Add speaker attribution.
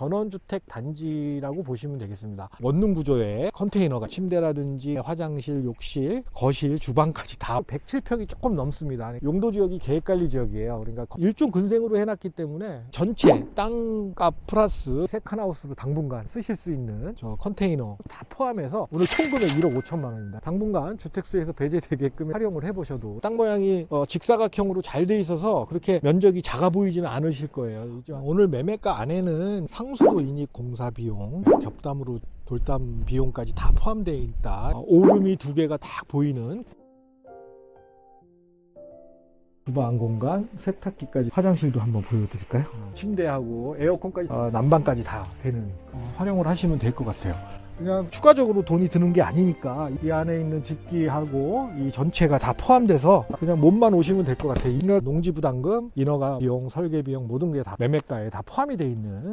Speaker 1: 전원주택 단지라고 보시면 되겠습니다. 원룸 구조의 컨테이너가 침대라든지 화장실, 욕실, 거실, 주방까지 다 107평이 조금 넘습니다. 용도 지역이 계획관리 지역이에요. 그러니까 일종 근생으로 해놨기 때문에 전체 땅값 플러스 세컨하우스로 당분간 쓰실 수 있는 저 컨테이너 다 포함해서 오늘 총 금액 1억 5천만 원입니다. 당분간 주택수에서 배제되게끔 활용을 해보셔도 땅 모양이 어, 직사각형으로 잘 돼 있어서 그렇게 면적이 작아 보이지는 않으실 거예요. 오늘 매매가 안에는 상 수도 인입 공사 비용, 겹담으로 돌담 비용까지 다 포함되어 있다. 어, 오름이 두 개가 딱 보이는 주방 공간, 세탁기까지 화장실도 한번 보여드릴까요? 침대하고 에어컨까지 어, 난방까지 다 되는 어, 활용을 하시면 될 것 같아요. 그냥 추가적으로 돈이 드는 게 아니니까 이 안에 있는 집기하고 이 전체가 다 포함돼서 그냥 몸만 오시면 될 것 같아요. 인허 농지부담금, 인허가 비용, 설계 비용 모든 게 다 매매가에 다 포함이 돼 있는